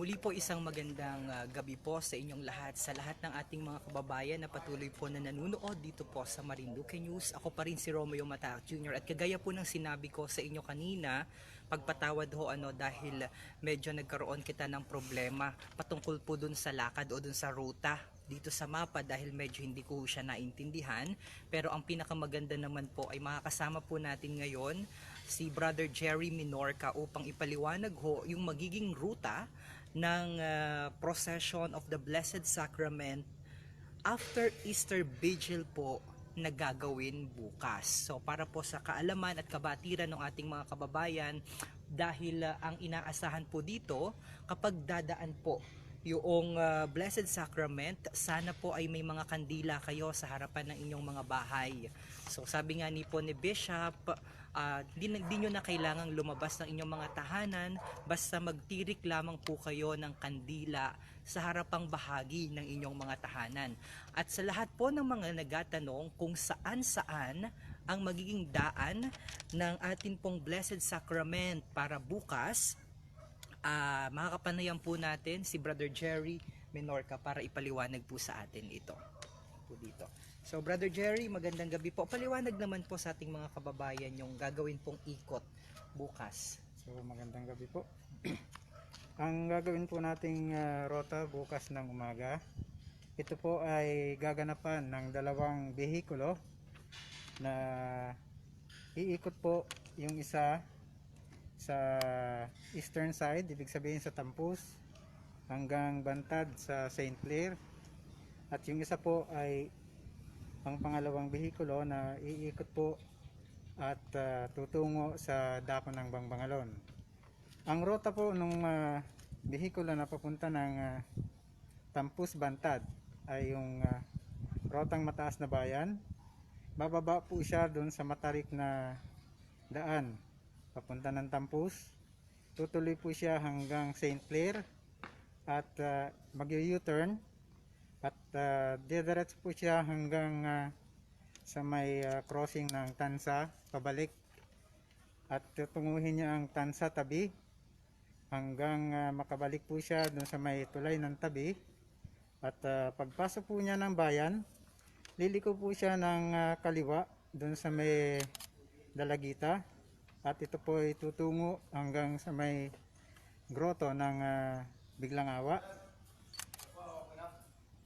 Muli po isang magandang ah, gabi po sa inyong lahat, sa lahat ng ating mga kababayan na patuloy po na nanunood dito po sa Marinduque News. Ako pa rin si Romeo Mata Jr. At kagaya po ng sinabi ko sa inyo kanina, pagpatawad ho ano dahil medyo nagkaroon kita ng problema patungkol po dun sa lakad o dun sa ruta dito sa mapa dahil medyo hindi ko siya naintindihan. Pero ang pinakamaganda naman po ay makakasama po natin ngayon si Brother Jerry Minorca upang ipaliwanag ho yung magiging ruta ng ah, Procession of the Blessed Sacrament after Easter Vigil po na gagawin bukas. So para po sa kaalaman at kabatiran ng ating mga kababayan dahil ah, ang inaasahan po dito kapag dadaan po yung ah, Blessed Sacrament, sana po ay may mga kandila kayo sa harapan ng inyong mga bahay. So sabi nga ni po ni Bishop, na- di nyo na kailangang lumabas ng inyong mga tahanan, basta magtirik lamang po kayo ng kandila sa harapang bahagi ng inyong mga tahanan. At sa lahat po ng mga nagatanong kung saan-saan ang magiging daan ng atin pong Blessed Sacrament para bukas, Ah, makakapanayan po natin si Brother Jerry Menorca para ipaliwanag po sa atin ito. Po dito. So Brother Jerry, magandang gabi po. Paliwanag naman po sa ating mga kababayan yung gagawin pong ikot bukas. So magandang gabi po. Ang gagawin po nating ah, rota bukas ng umaga, ito po ay gaganapan ng dalawang behikulo na iikot po yung isa sa eastern side, ibig sabihin sa Tampus hanggang Bantad sa St. Clair at yung isa po ay ang pangalawang behikulo na iikot po at ah, tutungo sa dako ng Bangbangalon. Ang rota po ng uh, behikulo na papunta ng ah, Tampus Bantad ay yung ah, rotang mataas na bayan. Bababa po siya doon sa matarik na daan papunta ng Tampus. Tutuloy po siya hanggang St. Clair at uh, mag-U-turn at uh, didiretso po siya hanggang ah, sa may ah, crossing ng Tansa pabalik at tutunguhin niya ang Tansa tabi hanggang ah, makabalik po siya dun sa may tulay ng tabi at ah, pagpasok po niya ng bayan liliko po siya ng ah, kaliwa dun sa may dalagita at ito po ay tutungo hanggang sa may groto ng ah, biglang awa.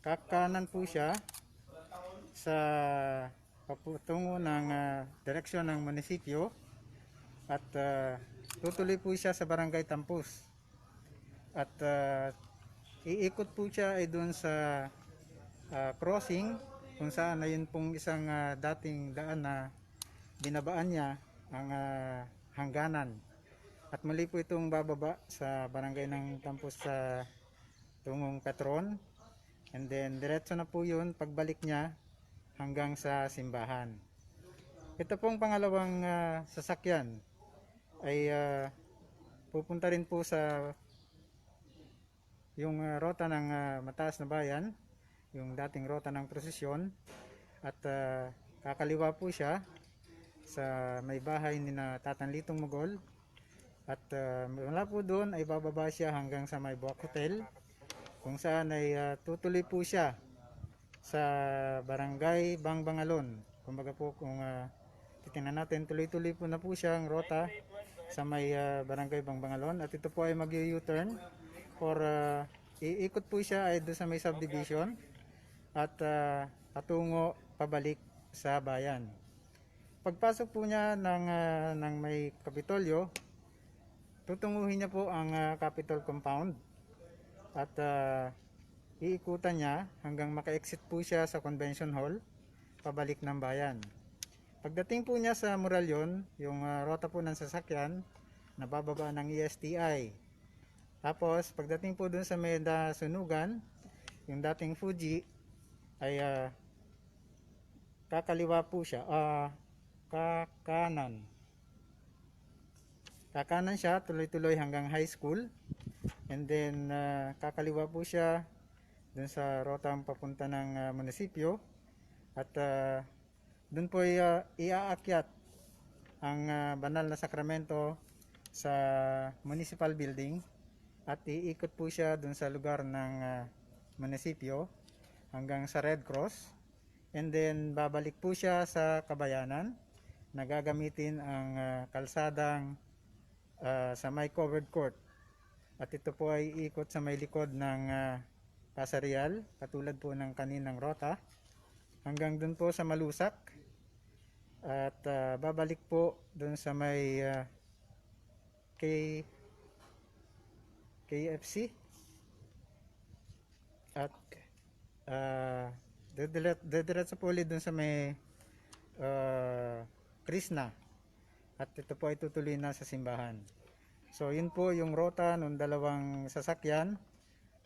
Kakanan po siya sa paputungo ng ah, direksyon ng munisipyo at ah, tutuloy po siya sa barangay Tampus. At ah, iikot po siya ay doon sa ah, crossing kung saan na yun pong isang ah, dating daan na binabaan niya ang ah, hangganan. At muli po itong bababa sa barangay ng Tampus sa tungong Petron. And then diretso na po yun pagbalik niya hanggang sa simbahan. Ito pong pangalawang ah, sasakyan ay ah, pupunta rin po sa yung ah, rota ng ah, mataas na bayan, yung dating rota ng prosesyon. At ah, kakaliwa po siya sa may bahay ni na Tatan Litong Mogol. At ah, mula po doon ay bababa siya hanggang sa may Buwak Hotel kung saan ay ah, tutuloy po siya sa barangay Bangbangalon. Kumbaga po kung uh, titingnan natin tuloy-tuloy po na po siya ang rota sa may ah, barangay Bangbangalon. At ito po ay mag U-turn or ah, iikot po siya ay doon sa may subdivision at ah, patungo pabalik sa bayan pagpasok po niya ng, ah, ng may kapitolyo tutunguhin niya po ang ah, Capitol Compound at ah, iikutan niya hanggang maka-exit po siya sa Convention Hall pabalik ng bayan. Pagdating po niya sa Moralion, yung ah, rota po ng sasakyan, nabababa ng ESTI. Tapos, pagdating po dun sa Meda Sunugan, yung dating Fuji, ay ah, kakaliwa po siya, ah, kakanan. Kakanan siya, tuloy-tuloy hanggang high school. And then, ah, kakaliwa po siya dun sa rotang papunta ng ah, munisipyo. At ah, dun po ah, iaakyat ang ah, banal na sakramento sa municipal building. at iikot po siya dun sa lugar ng ah, munisipyo hanggang sa Red Cross and then babalik po siya sa kabayanan na gagamitin ang ah, kalsadang ah, sa may covered court. At ito po ay ikot sa may likod ng ah, Pasarial katulad po ng kaninang rota. Hanggang dun po sa Malusak. At ah, babalik po dun sa may ah, K KFC at uh, dediretso po ulit dun sa may ah, Krishna at ito po ay tutuloy na sa simbahan so yun po yung rota ng dalawang sasakyan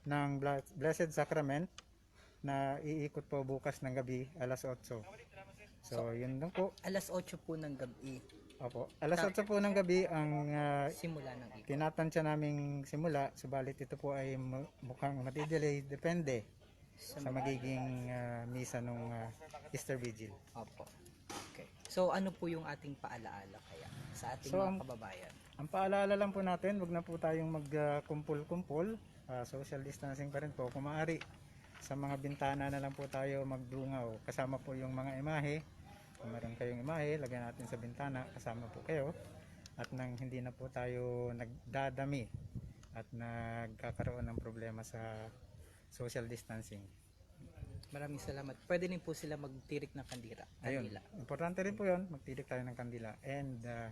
ng Blessed Sacrament na iikot po bukas ng gabi alas 8 so yun lang po Alas 8 po ng gabi, Opo. Alas 8 po ng gabi ang ah, simula ng ikot. tinatansya naming simula, subalit ito po ay mu- mukhang matidelay depende Sa magiging ah, misa nung ah, Easter Vigil. Opo. So ano po yung ating paalaala kaya sa ating So, mga ang- kababayan? Ang paalala lang po natin, wag na po tayong magkumpul-kumpul, Ah, social distancing pa rin po. Kung maaari, sa mga bintana na lang po tayo magdungaw. Kasama po yung mga imahe. Kung meron kayong imahe, lagyan natin sa bintana, kasama po kayo. At nang hindi na po tayo nagdadami at nagkakaroon ng problema sa social distancing. Maraming salamat. Pwede din po sila magtirik ng kandila. Ayun, importante rin po yun, magtirik tayo ng kandila and uh,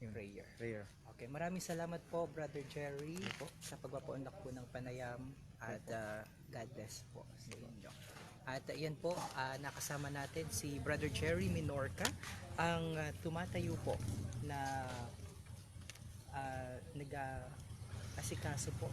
yun, Prayer. prayer. Okay, maraming salamat po Brother Jerry sa pagpapaunlak po ng panayam at uh, God bless po sa inyo. At uh, yan po, uh, nakasama natin si Brother Jerry Minorca, ang uh, tumatayo po na uh, nag-asikaso po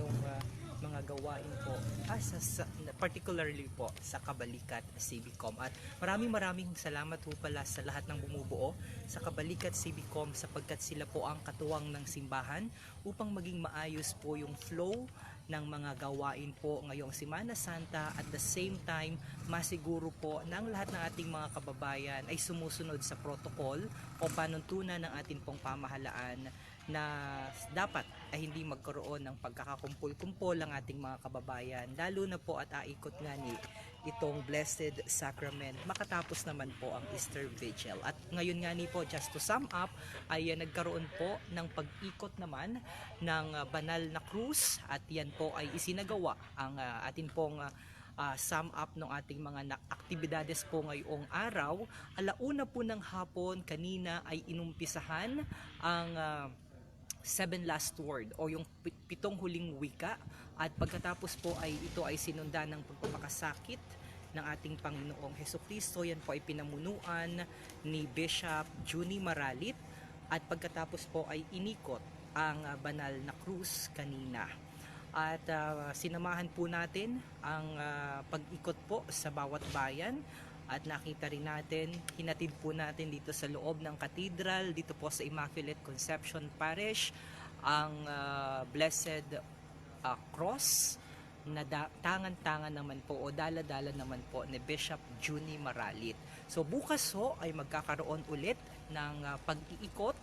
nung uh, mga gawain po ah, sa, sa- particularly po sa Kabalikat Civicom. At maraming maraming salamat po pala sa lahat ng bumubuo sa Kabalikat Civicom sapagkat sila po ang katuwang ng simbahan upang maging maayos po yung flow ng mga gawain po ngayong Semana Santa. At the same time masiguro po ang lahat ng ating mga kababayan ay sumusunod sa protocol o panuntunan ng ating pong pamahalaan na dapat ay hindi magkaroon ng pagkakakumpul-kumpol ang ating mga kababayan lalo na po at aikot nga ni itong Blessed Sacrament makatapos naman po ang Easter Vigil at ngayon nga ni po just to sum up ay uh, nagkaroon po ng pag-ikot naman ng uh, banal na krus at yan po ay isinagawa ang uh, atin pong uh, uh, sum up ng ating mga aktibidades po ngayong araw. Alauna po ng hapon, kanina ay inumpisahan ang uh, seven last word o yung pi- pitong huling wika at pagkatapos po ay ito ay sinunda ng pagpapakasakit ng ating Panginoong Heso Kristo. Yan po ay pinamunuan ni Bishop Juni Maralit at pagkatapos po ay inikot ang ah, banal na krus kanina. At ah, sinamahan po natin ang ah, pag-ikot po sa bawat bayan at nakita rin natin, hinatid po natin dito sa loob ng katedral, dito po sa Immaculate Conception Parish, ang ah, Blessed ah, Cross na tangan-tangan naman po o dala-dala naman po ni Bishop Juni Maralit. So bukas ho ay magkakaroon ulit ng ah, pag-iikot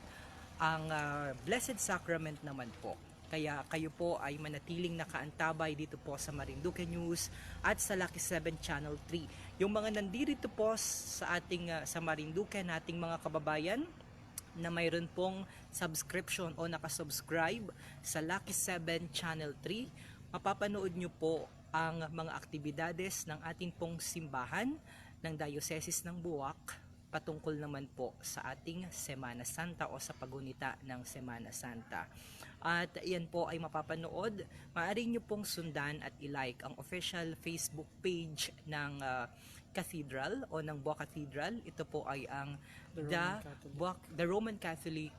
ang ah, Blessed Sacrament naman po. Kaya kayo po ay manatiling nakaantabay dito po sa Marinduque News at sa Lucky 7 Channel 3. Yung mga nandito po sa ating ah, sa Marinduque nating mga kababayan na mayroon pong subscription o nakasubscribe sa Lucky 7 Channel 3, mapapanood nyo po ang mga aktibidades ng ating pong simbahan ng Diocese ng Buwak patungkol naman po sa ating Semana Santa o sa pagunita ng Semana Santa. At yan po ay mapapanood. Maaari nyo pong sundan at ilike ang official Facebook page ng ah, Cathedral o ng Buwak Cathedral. Ito po ay ang The, Buwak, the Roman Catholic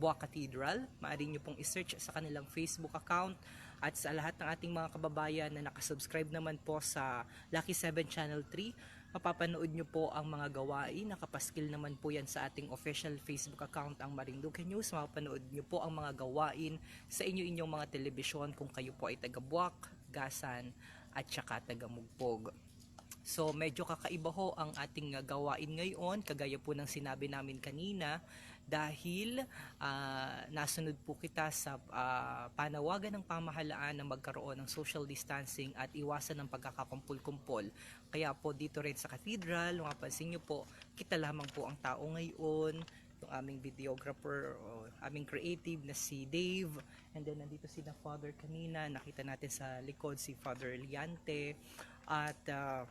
Buwak Cathedral. Maaari nyo pong isearch sa kanilang Facebook account at sa lahat ng ating mga kababayan na nakasubscribe naman po sa Lucky 7 Channel 3, mapapanood nyo po ang mga gawain. Nakapaskil naman po yan sa ating official Facebook account ang Marinduque News. Mapapanood nyo po ang mga gawain sa inyo-inyong mga telebisyon kung kayo po ay taga Buwak, Gasan at saka taga Mugpog. So medyo kakaiba ho ang ating gawain ngayon kagaya po ng sinabi namin kanina dahil ah, nasunod po kita sa ah, panawagan ng pamahalaan na magkaroon ng social distancing at iwasan ng pagkakakumpul-kumpol. Kaya po dito rin sa cathedral, mapansin nyo po, kita lamang po ang tao ngayon, yung aming videographer, o aming creative na si Dave, and then nandito si na Father kanina, nakita natin sa likod si Father Liante, at ah,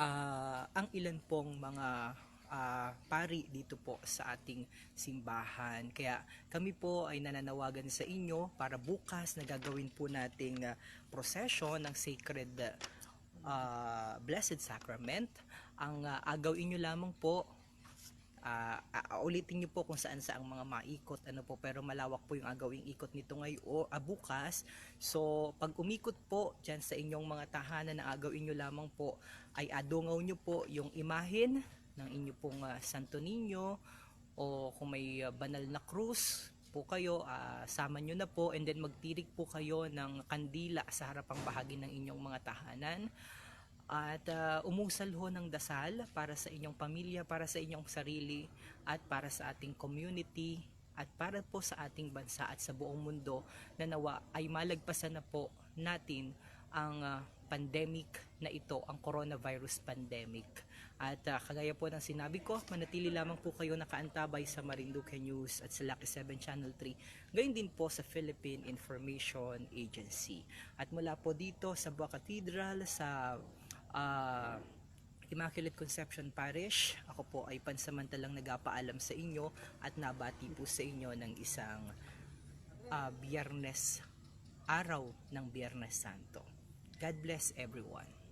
ah, ang ilan pong mga ah, pari dito po sa ating simbahan. Kaya kami po ay nananawagan sa inyo para bukas na gagawin po nating ah, procession ng sacred ah, Blessed Sacrament. Ang ah, agawin nyo lamang po Ah, ah, ulitin niyo po kung saan sa ang mga maikot ano po pero malawak po yung agawing ikot nito ngayon o ah, bukas so pag umikot po diyan sa inyong mga tahanan na agawin niyo lamang po ay adungaw niyo po yung imahen ng inyo pong ah, Santo Niño o kung may ah, banal na krus po kayo, ah, sama nyo na po and then magtirik po kayo ng kandila sa harapang bahagi ng inyong mga tahanan at ah, umusal ho ng dasal para sa inyong pamilya, para sa inyong sarili at para sa ating community at para po sa ating bansa at sa buong mundo na nawa ay malagpasan na po natin ang ah, pandemic na ito, ang coronavirus pandemic. At ah, kagaya po ng sinabi ko, manatili lamang po kayo nakaantabay sa Marinduque News at sa Lucky 7 Channel 3. Gayon din po sa Philippine Information Agency. At mula po dito sa Bua Cathedral, sa ah, Immaculate Conception Parish. Ako po ay pansamantalang nagapaalam sa inyo at nabati po sa inyo ng isang ah, biyernes, araw ng Biyernes Santo. God bless everyone.